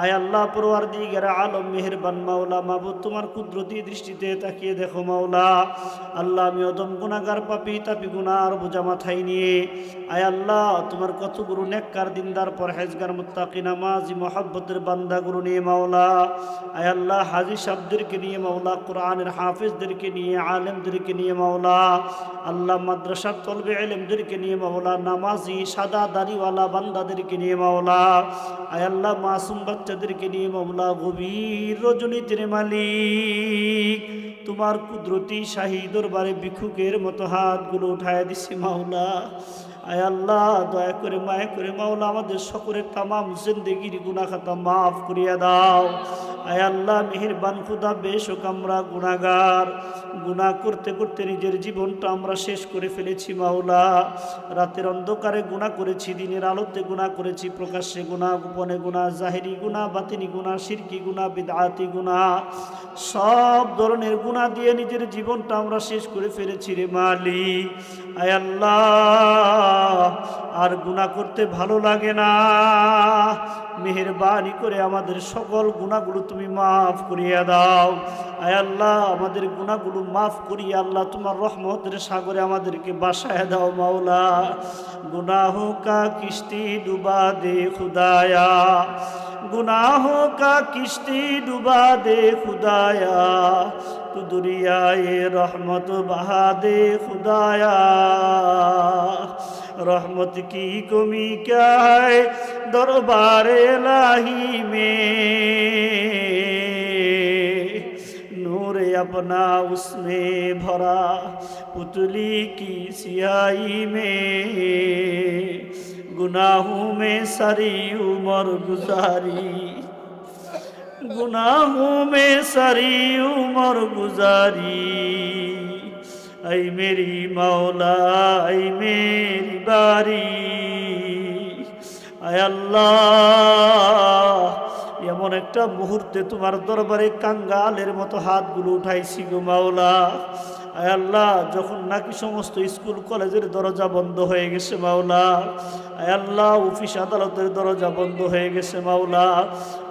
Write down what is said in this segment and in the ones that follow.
আয় আল্লাহ পরওয়ার দিগের আলম, মেহেরবান মাওলা, মাবুদ তোমার কুদরতি দৃষ্টিতে তাকিয়ে দেখো মাওলা। আল্লাহ, আমি অদম গুণাগার পাপি, তাপি গুনার বোঝা মাথায় নিয়ে। আয় আল্লাহ, তোমার কত গুরু নেককার দিনদার, পরহেজগার, মুত্তাকি নামাজি, মহাব্বতের বান্দা গুরু নিয়ে মাওলা। আয় আল্লাহ হাজি সাবদেরকে নিয়ে মাওলা, কোরআনের হাফিজদেরকে নিয়ে, আলেমদেরকে নিয়ে মাওলা। আল্লাহ, মাদ্রাসার তলবে এলেমদেরকে নিয়ে মাওলা, নামাজি, সাদা দাড়িওয়ালা বান্দাদেরকে নিয়ে মাওলা। আয় আল্লাহ, মাসুম বাচ্চাদেরকে নিয়ে মামলা গভীর রজনীতির মালিক। তোমার কুদরতি শাহী দরবারে ভিক্ষুকের মতো হাতগুলো উঠায় দিছি মাওলা আয় আল্লাহ, দয়া করে, মায়া করে মাওলা আমাদের সকলের তামাম জিন্দগির গুনা খাতা মাফ করিয়া দাও। আয় আল্লাহ, মেহেরবান খুদা, বেশক আমরা গুণাগার গুণা করতে করতে নিজের জীবনটা আমরা শেষ করে ফেলেছি, মাওলা। রাতের অন্ধকারে গুণা করেছি, দিনের আলোতে গুণা করেছি, প্রকাশ্যে গুণা গোপনে গুনাহ, জাহেরি গুনাহ, বাতিনি গুণা শিরকি গুনাহ, বিদআতি গুনাহ। সব ধরনের গুনাহ দিয়ে নিজের জীবনটা আমরা শেষ করে ফেলেছি রে মালিক। আয় আল্লাহ, আর গুনাহ করতে ভালো লাগে না। মেহেরবানি করে আমাদের সকল গুণাগুলো তুমি মাফ করিয়া দাও। আয় আল্লাহ, আমাদের গুণাগুলো মাফ করিয়া আল্লাহ, তোমার রহমতের সাগরে আমাদেরকে বাসায় দাও মাওলা। গুনাহ কা কিস্তি ডুবা দে খুদায়া। गुनाहों का किश्ती डुबा दे खुदाया तू दुरिया ये रहमत बहा दे खुदाया रहमत की कमी क्या है दरबार लाही में नूर अपना उसमें भरा पुतली की सियाई में गुनाहों में सारी उम्र गुजारी गुनाहों में सारी उम्र गुजारी आई मेरी मौला आई मेरी बारी अय अल्लाह এমন একটা মুহূর্তে তোমার দরবারে কাঙ্গালের মতো হাতগুলো উঠাইছি গো মাওলা। আয় আল্লাহ, যখন নাকি সমস্ত স্কুল, কলেজের দরজা বন্ধ হয়ে গেছে মাওলা। আয় আল্লাহ, অফিস আদালতের দরজা বন্ধ হয়ে গেছে মাওলা।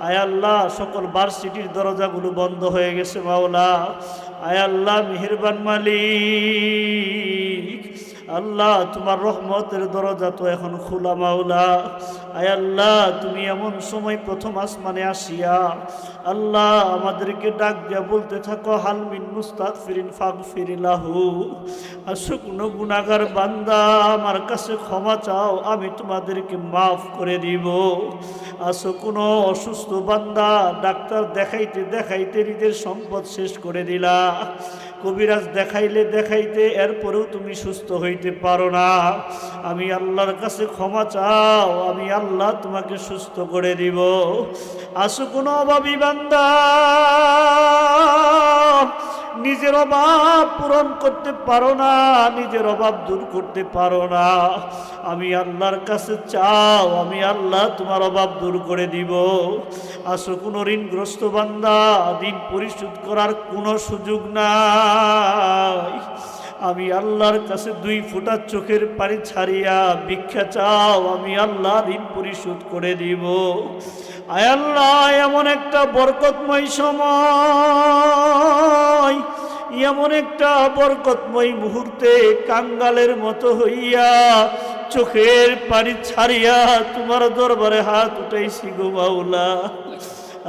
আয় আল্লাহ, সকল ভার্সিটির দরজাগুলো বন্ধ হয়ে গেছে মাওলা। আয় আল্লাহ, মেহেরবান মালিক। আল্লাহ, তোমার রহমতের দরজা তো এখন খোলা, মাওলা। আয় আল্লাহ, তুমি এমন সময় প্রথম আসমানে আসিয়া আল্লাহ আমাদেরকে ডাক দিয়া বলতে থাকো হালমিন মুস্তাক ফিরিন ফাগ ফিরিলাহু আসো কোনো গুণাগার বান্দা আমার কাছে ক্ষমা চাও, আমি তোমাদেরকে মাফ করে দিব। আসো কোনো অসুস্থ বান্দা ডাক্তার দেখাইতে দেখাইতে নিজের সম্পদ শেষ করে দিলা। কবিরাজ দেখাইলে দেখাইতে, এরপরেও তুমি সুস্থ হইতে পারো না। আমি আল্লাহর কাছে ক্ষমা চাও, আমি আল্লাহ তোমাকে সুস্থ করে দিব। আসো কোনো অভাবী বান্দা। নিজের অভাব পূরণ করতে পারো না, নিজের অভাব দূর করতে পারো না। আমি আল্লাহর কাছে চাও, আমি আল্লাহ তোমার অভাব দূর করে দিব। আসো, কোনো ঋণগ্রস্ত বান্দা ঋণ পরিশোধ করার কোনো সুযোগ নাই। আমি আল্লাহর কাছে দুই ফোঁটা চোখের পানি ছাড়িয়া ভিক্ষা চাও, আমি আল্লাহ ঋণ পরিশোধ করে দিব। আয় আল্লাহ এমন একটা বরকতময় সময়, এমন একটা বরকতময় মুহূর্তে কাঙ্গালের মতো হইয়া চোখের পানি ছাড়িয়া তোমার দরবারে হাত উঠাইছি গো বাউলা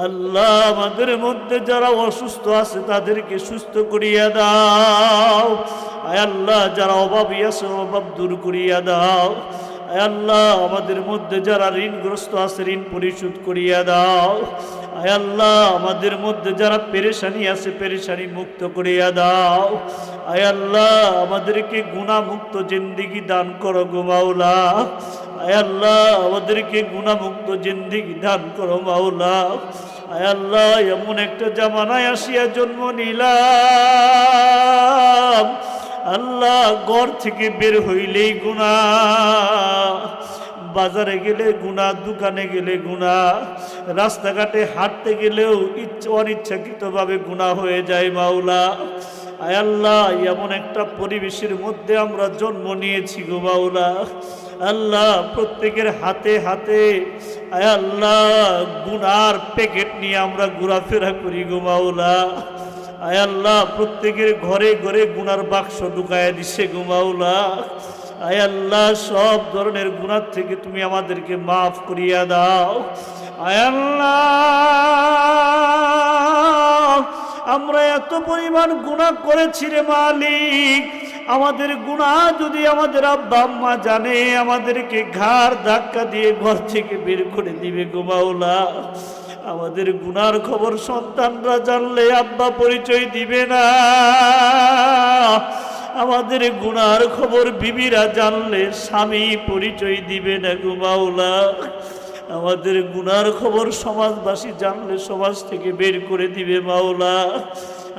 আল্লাহ, আমাদের মধ্যে যারা অসুস্থ আছে তাদেরকে সুস্থ করিয়া দাও। আয় আল্লাহ, যারা অভাবী আছে, অভাব দূর করিয়া দাও। আল্লাহ, আমাদের মধ্যে যারা ঋণগ্রস্ত আছে, ঋণ পরিশোধ করিয়া দাও। আল্লাহ, আমাদের মধ্যে যারা পেরেশানি আছে, পেরেশানি মুক্ত করিয়া দাও। আল্লাহ, আমাদেরকে গুণামুক্ত জিন্দিগি দান করো গো মাওলা। আল্লাহ, আমাদেরকে গুণামুক্ত জিন্দিগি দান করো মাওলা। আল্লাহ, এমন একটা জামানায় আসিয়া জন্ম নিলাম। আল্লাহ ঘর থেকে বের হইলেই গুণা বাজারে গেলে গুণা দোকানে গেলে গুণা রাস্তাঘাটে হাঁটতে গেলেও ইচ্ছা, অনিচ্ছাকৃতভাবে গুণা হয়ে যায় মাওলা। আয় আল্লাহ, এমন একটা পরিবেশের মধ্যে আমরা জন্ম নিয়েছি গো মাওলা। আল্লাহ, প্রত্যেকের হাতে হাতে, আয় আল্লাহ, গুনার প্যাকেট নিয়ে আমরা ঘোরাফেরা করি গো মাওলা। আয় আল্লাহ, প্রত্যেকের ঘরে ঘরে গুনার বাক্স ঢুকায় দিছে গো মাওলা। আয় আল্লাহ, সব ধরনের গুনার থেকে তুমি আমাদেরকে মাফ করিয়া দাও। আয় আল্লাহ, আমরা এত পরিমাণ গুণা করেছি রে মালিক। আমাদের গুণা যদি আমাদের আব্বা আম্মা জানে, আমাদেরকে ঘাড় ধাক্কা দিয়ে ঘর থেকে বের করে দিবে গোমাওলা আমাদের গুনার খবর সন্তানরা জানলে আব্বা পরিচয় দিবে না। আমাদের গুনার খবর বিবিরা জানলে স্বামী পরিচয় দিবে না গুমাওলা আমাদের গুনার খবর সমাজবাসী জানলে সমাজ থেকে বের করে দিবে মাওলা।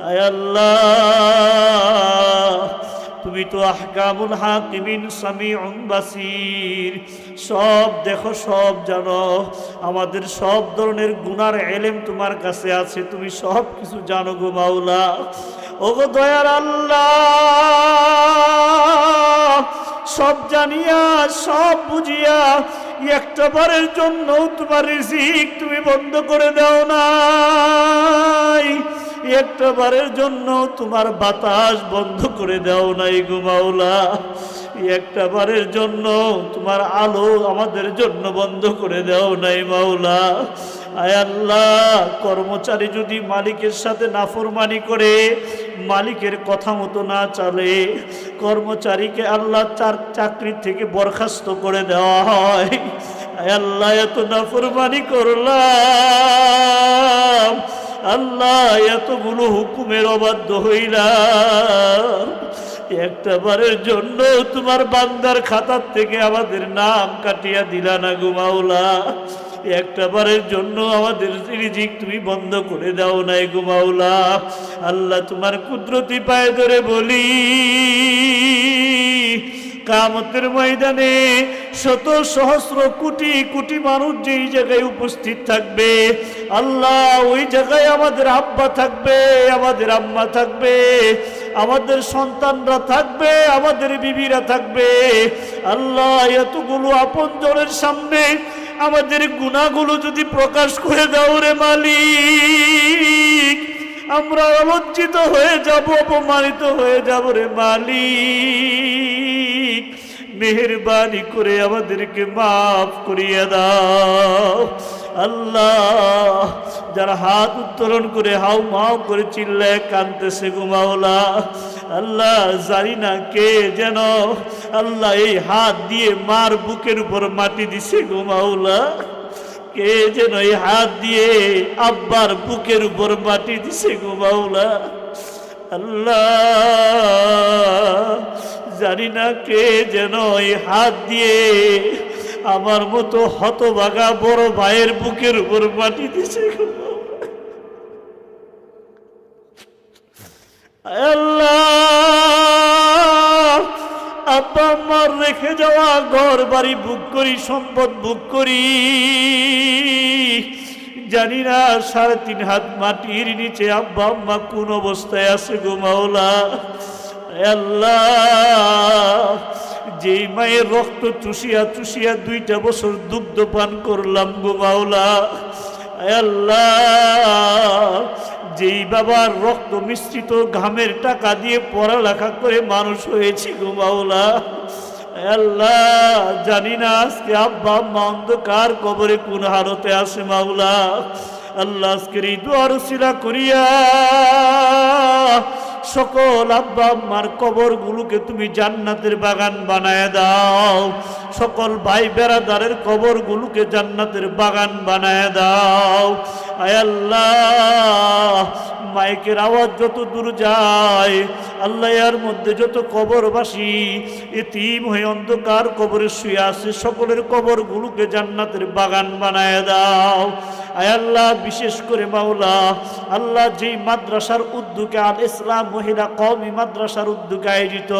আয় আল্লাহ। তুমি তো আহকামুল হাকিমিন, সামিউন বাসির। সব দেখো, সব জানো, আমাদের সব ধরনের গুনার এলেম তোমার কাছে আছে, তুমি সব কিছু জানো গো মাওলা। ওগো দয়ার আল্লাহ, সব জানিয়া, সব বুঝিয়া একটা বারের জন্য তোমার রিজিক তুমি বন্ধ করে দাও নাই। একটা বারের জন্য তোমার বাতাস বন্ধ করে দাও নাই ঘুমাওলা একটা বারের জন্য তোমার আলো আমাদের জন্য বন্ধ করে দাও নাই মাওলা। আয় আল্লাহ, কর্মচারী যদি মালিকের সাথে নাফরমানি করে, মালিকের কথা মতো না চলে, কর্মচারীকে আল্লাহ চার চাকরি থেকে বরখাস্ত করে দেওয়া হয়। আয় আল্লাহ, এত নাফরমানি করলাম। আল্লাহ, এতগুলো হুকুমের অবাধ্য হইলাম। একটা বারের জন্য তোমার বান্দার খাতার থেকে আমাদের নাম কাটিয়া দিলা না গুমাওলা একটা বারের জন্য আমাদের রিজিক তুমি বন্ধ করে দাও নাই গুমাওলা আল্লাহ তোমার কুদরতি পায়ে ধরে বলি। কামতের ময়দানে শত সহস্র কোটি কোটি মানুষ যেই জায়গায় উপস্থিত থাকবে, আল্লাহ ওই জায়গায় আমাদের আব্বা থাকবে, আমাদের আম্মা থাকবে, আমাদের সন্তানরা থাকবে, আমাদের বিবিরা থাকবে। আল্লাহ এতগুলো আপন জনের সামনে আমাদের গুণাগুলো যদি প্রকাশ করে দাও রে মালিক, আমরা অলজ্জিত হয়ে যাব, অপমানিত হয়ে যাব রে মালিক। মেহরবানি করে আমাদেরকে মাফ করিয়ে দাও। আল্লাহ, যারা হাত উত্তোলন করে হাউ মাও করে চিল্লায় কানতেছে গুমাওলা আল্লাহ, জানি না কে যেন আল্লাহ এই হাত দিয়ে মার বুকের উপর মাটি দিছে ঘুমাওলা কে যেন এই হাত দিয়ে আব্বার বুকের উপর মাটি দিছে গুমাওলা আল্লাহ জানি না কে যেন এই হাত দিয়ে আমার মতো হতবাগা বড় ভাইয়ের বুকের উপর মাটি দিছে আব্বা আমার রেখে যাওয়া ঘর বাড়ি বুক করি, সম্পদ বুক করি। জানি না সাড়ে তিন হাত মাটির নিচে আব্বা আম্মা কোন অবস্থায় আছে গো মাওলা। আল্লাহ, যেই মায়ের রক্ত চুষিয়া চুষিয়া দুইটা বছর দুগ্ধ পান করলাম গো মাওলা। আল্লাহ, যেই বাবার রক্ত মিশ্রিত ঘামের টাকা দিয়ে পড়ালেখা করে মানুষ হয়েছি গো মাওলা। আল্লাহ, জানি না আজকে আব্বা আম্মা অন্ধকার কবরে কোন হারতে আসে মাওলা। আল্লাহ আজকের এই দোয়ার শিলা করিয়া সকল আব্বা আম্মার কবরগুলোকে তুমি জান্নাতের বাগান বানায় দাও। সকল ভাই বেড়াদারের কবরগুলোকে জান্নাতের বাগান বানায় দাও। আয় আল্লাহ মাইকের আওয়াজ যত দূর যায়, আল্লাহ এর মধ্যে যত কবরবাসী এতিম হয়ে অন্ধকার কবরে শুয়ে আছে, সকলের কবরগুলোকে জান্নাতের বাগান বানায় দাও। আয় আল্লাহ, বিশেষ করে মাওলা, আল্লাহ যেই মাদ্রাসার উদ্যোগে আল ইসলাম মহিলা কওমি মাদ্রাসার উদ্যোগে আয়োজিত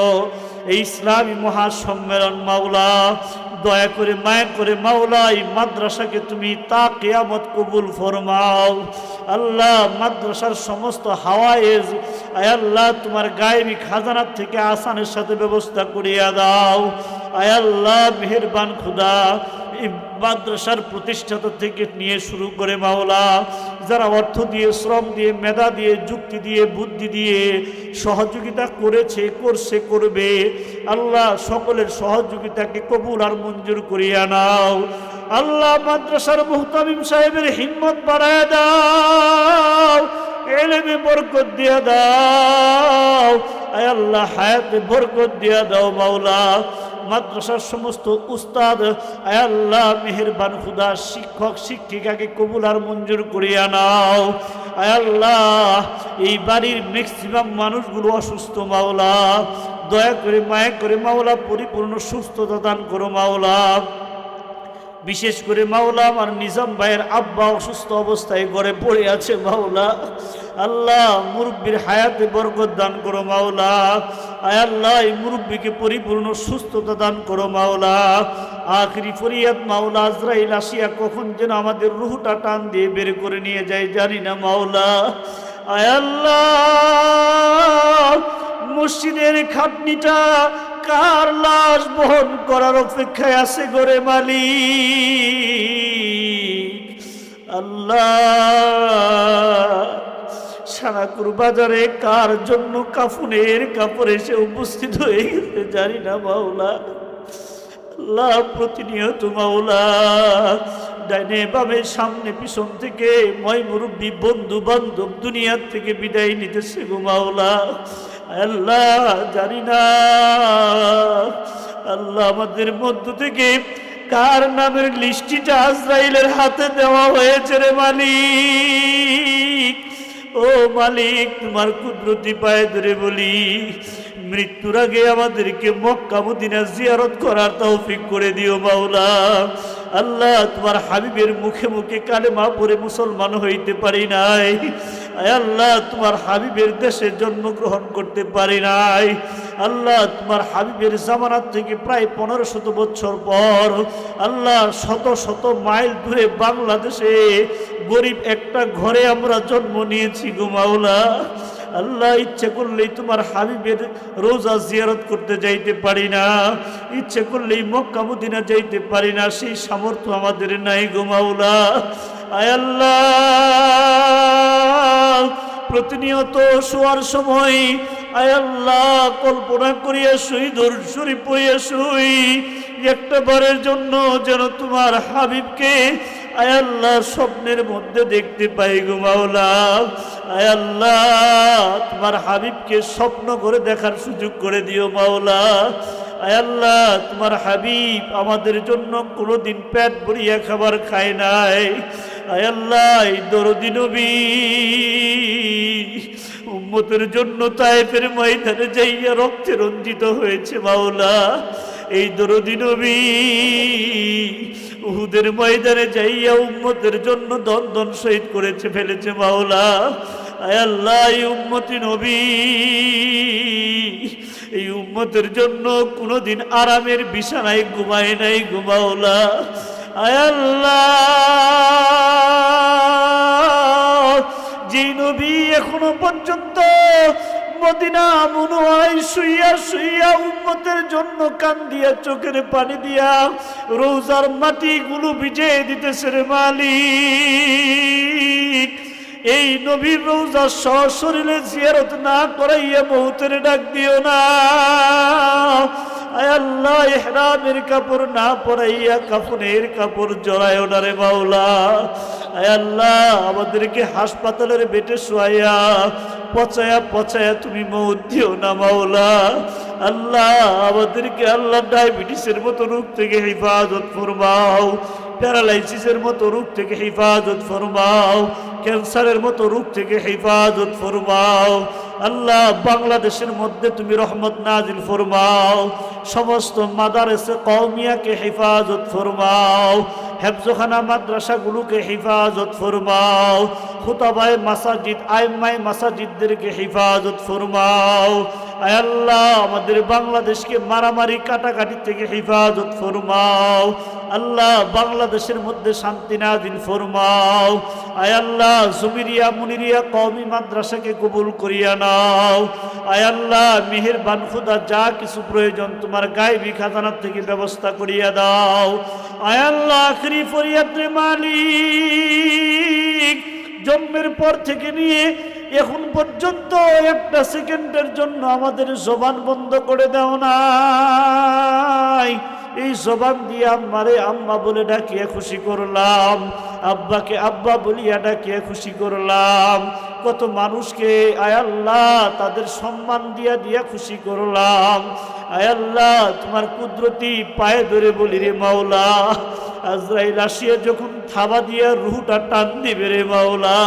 এই ইসলামী মহাসম্মেলন মাওলা দয়া করে মায়া করে মাওলাই, মাদ্রাসাকে তুমি তা কেয়ামত কবুল ফরমাও। আল্লাহ, মাদ্রাসার সমস্ত হাওয়ায়েজ, আয় আল্লাহ, তোমার গায়েবী খাজানার থেকে আসানের সাথে ব্যবস্থা করিয়া দাও। আয় আল্লাহ, মেহেরবান খুদা মাদ্রাসার প্রতিষ্ঠাতা থেকে নিয়ে শুরু করে মাওলা, যারা অর্থ দিয়ে, শ্রম দিয়ে, মেধা দিয়ে, যুক্তি দিয়ে, বুদ্ধি দিয়ে সহযোগিতা করেছে, করছে, করবে, আল্লাহ সকলের সহযোগিতাকে কবুল আর মঞ্জুর করিয়া নাও। আল্লাহ মাদ্রাসার মুহতামিম সাহেবের হিম্মত বাড়ায় দাও, এলেমে বরকত দিয়া দাও, আয় আল্লাহ হায়াতে বরকত দিয়া দাও মাওলা। মাদ্রাসার সমস্ত উস্তাদ আয় আল্লাহ মেহেরবান খুদা, শিক্ষক, শিক্ষিকাকে কবুল আর মঞ্জুর করিয়া নাও। আয় আল্লাহ, এই বাড়ির ম্যাক্সিমাম মানুষগুলো অসুস্থ মাওলা। দয়া করে মায়া করে মাওলা, পরিপূর্ণ সুস্থতা দান করো মাওলা। বিশেষ করে মাওলা আমার নিজাম ভাইয়ের আব্বা অসুস্থ অবস্থায় ঘরে পড়ে আছে, মাওলা। আল্লাহ, মুরব্বীর হায়াতে বরকত দান করো, মাওলা। আয় আল্লাহ, এই মুরব্বীকে পরিপূর্ণ সুস্থতা দান করো, মাওলা। আখরি ফরিয়াদ, মাওলা, আজরাইল আসিয়া কখন যেন আমাদের রুহুটা টান দিয়ে বের করে নিয়ে যায়, জানি না, মাওলা। আয় আল্লাহ, মসজিদের খাটনিটা কার লাশ বহন করার অপেক্ষায় আছে গরে মালিক? আল্লাহ। সারাকুর বাজারে কার জন্য কাফুনের কাপড় এসে উপস্থিত হয়ে গেছে জানি না মাওলা। আল্লাহ প্রতিনিয়ত মাওলা। ডাইনে বামে সামনে পিছন থেকে ময় মুরব্বী বন্ধু বান্ধব দুনিয়ার থেকে বিদায় নিতেছে গো মাওলা। আল্লাহ জানি না। আল্লাহ আমাদের মধ্য থেকে কার নামের লিস্টিটা আজরাইলের হাতে দেওয়া হয়েছে রে মালিক? ও মালিক, তোমার কুদরতি পায়ে ধরে বলি, মৃত্যুর আগে আমাদেরকে মক্কা জিয়ারত করার তৌফিক করে দিও মাওলা। আল্লাহ, তোমার হাবিবের মুখে মুখে কালেমা পরে মুসলমান হইতে পারি নাই। আল্লাহ, তোমার হাবিবের দেশে জন্মগ্রহণ করতে পারি নাই। আল্লাহ, তোমার হাবিবের জামানাত থেকে প্রায় পনেরো শত বছর পর আল্লাহ শত শত মাইল দূরে বাংলাদেশে গরিব একটা ঘরে আমরা জন্ম নিয়েছি গো মাওলা। আল্লাহ ইচ্ছে করলেই তোমার হাবিবের রোজা জিয়ারত করতে যাইতে পারি না। ইচ্ছে করলেই মক্কা মদিনা যাইতে পারি না। সেই সামর্থ্য আমাদের নাই গো মাওলা। আয় আল্লাহ, প্রতিনিয়ত শোয়ার সময় আয় আল্লাহ, কল্পনা করিয়া শুই দর্শরি পড়িয়া শুই। একটা বারের জন্য যেন তোমার হাবিবকে আয় আল্লাহ, স্বপ্নের মধ্যে দেখতে পাই গো মাওলা। আয় আল্লাহ তোমার হাবিবকে স্বপ্ন করে দেখার সুযোগ করে দিও মাওলা। আল্লাহ, তোমার হাবিব আমাদের জন্য কোনোদিন পেট ভরিয়া খাবার খায় নাই। আল্লাহ দরদি উম্মতের জন্য তায়েফের ময়দানে যাইয়া রক্তে রঞ্জিত হয়েছে মাওলা। এই দরদি নবী উহুদের ময়দানে যাইয়া উম্মতের জন্য দন্দন শহীদ করেছে, ফেলেছে মাওলা। আল্লাহ উম্মতি নবী। এই উম্মতের জন্য কোনোদিন আরামের বিছানায় ঘুমায় নাই, ঘুমাওলা। আল্লাহ যে নবী এখনও পর্যন্ত মদিনা মনোয়ায় শুইয়া শুইয়া উম্মতের জন্য কান দিয়া চোখের পানি দিয়া রোজার মাটিগুলো ভিজে দিতেছে রে মালিক। এই নবীর রোজা সশরীরে জিয়ারত না করাইয়া বহুতের ডাক দিও না। আল্লাহ, এহরামের কাপড় না পরাইয়া কাফনের কাপড় জড়ায় না রে আয় আল্লাহ, আমাদেরকে হাসপাতালের বেটে শোয়াইয়া, পচায়া পচায়া তুমি মৌত দিও না মাওলা। আল্লাহ, আমাদেরকে আল্লাহ ডায়াবেটিসের মতো রোগ থেকে হেফাজত ফরমাও। প্যারালাইসিসের মতো রূপ থেকে হেফাজত ফরমাও, ক্যান্সারের মতো রূপ থেকে হেফাজত ফরমাও। আল্লাহ বাংলাদেশের মধ্যে তুমি রহমত নাজিল ফরমাও। সমস্ত মাদারেসে কৌমিয়াকে হেফাজত ফরমাও। হেফজখানা মাদ্রাসাগুলোকে হেফাজত ফরমাও। খুতাবায় মাসাজিদ আইমায় মাসাজিদদেরকে হেফাজত ফরমাও। আল্লাহ, আমাদের বাংলাদেশকে মারামারি কাটাকাটি থেকে হেফাজত ফরমাও। আল্লাহ, বাংলাদেশের মধ্যে শান্তি নাজিল ফরমাও। আয়াল্লাহ সুমিরিয়া মুনিরিয়া কওমি মাদ্রাসাকে কবুল করিয়া নাও। আয় আয়াল্লাহ মেহেরবান খুদা, যা কিছু প্রয়োজন তোমার গায়েবী খাজানার থেকে ব্যবস্থা করিয়া দাও। আয়াল্লাহ আখরি ফরিয়াদ মালিক, জন্মের পর থেকে নিয়ে এখন পর্যন্ত একটা সেকেন্ডের জন্য আমাদের জবান বন্ধ করে দাও নাই। এই জবান দিয়ে আম্মারে আম্মা বলে ডাকিয়ে খুশি করলাম, আব্বাকে আব্বা বলিয়া ডাকিয়ে খুশি করলাম। কত মানুষকে আয়াল্লাহ তাদের সম্মান দিয়া দিয়া খুশি করলাম। আয়াল্লাহ তোমার কুদরতি পায়ে ধরে বলি রে মাওলা, আজরাইল আসিয়া যখন থাবা দিয়া রুহুটা টান দিবে রে মাওলা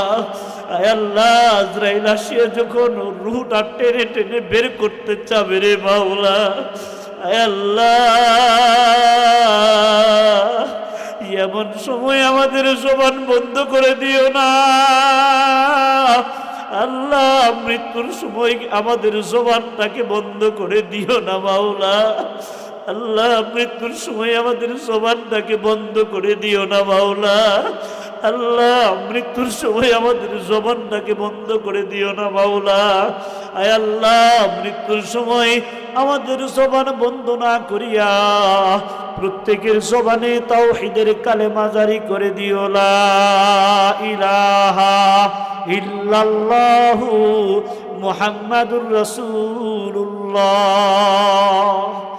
আয়াল্লাহ আজরাইল আসিয়া যখন রুহুটা টেনে টেনে বের করতে চাবে রে মাওলা আল্লাহ। এমন সময় আমাদের জবান বন্ধ করে দিও না। আল্লাহ, মৃত্যুর সময় আমাদের জবানটাকে বন্ধ করে দিও না মাওলা। আল্লাহ, মৃত্যুর সময় আমাদের জবানটাকে বন্ধ করে দিও না মাওলা। আল্লাহ, মৃত্যুর সময় আমাদের জবানটাকে বন্ধ করে দিও না মাওলা। আয় আল্লাহ, মৃত্যুর সময় আমাদের জবান বন্ধ না করিয়া প্রত্যেকের জবানে তাওহীদের কালে জারি করে দিও। লা মুহাম্মাদুর রাসূলুল্লাহ।